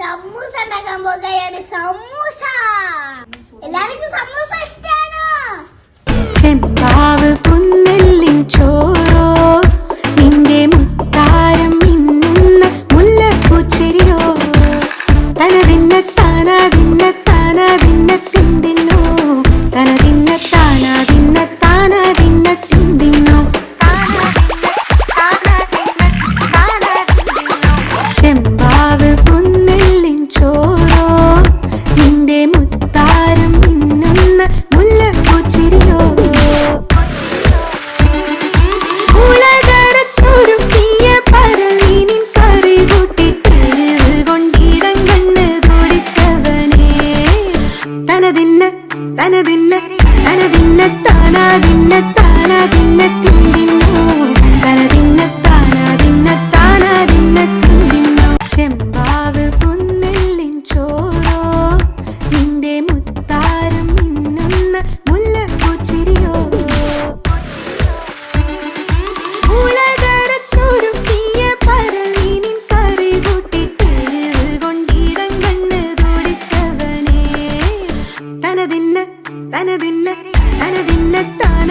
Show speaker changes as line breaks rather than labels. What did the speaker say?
സമൂസ ഉണ്ടാക്കാൻ പോകുകയാണ്. സമൂസ. എല്ലാവർക്കും സമൂസ ഇഷ്ടാണോ?
ചെമ്പാവ് പുന്നെല്ലിൻ ചോറോ നിന്റെ മുത്താരം മിന്നുന്ന മുല്ലപ്പൂച്ചെരിയോ തനതിന്ന താനാതിന്ന താനാതിന്ന തിന്തിന്നോ തനതിന്ന താനാതിന്ന താനാതിന്ന തിന്തിന്നോ ചെമ്പാവ് തനതിന്നെ തനതിന്നെ താനാ തിന്നെ താനാ തിന്നെ തിന്നു തനതിന്നെ താനാ തിന്നെ താനാ തിന്നെ തിന്നു ക്ഷമ തനതിന്ന തനതിന്ന തനതിന്ന താ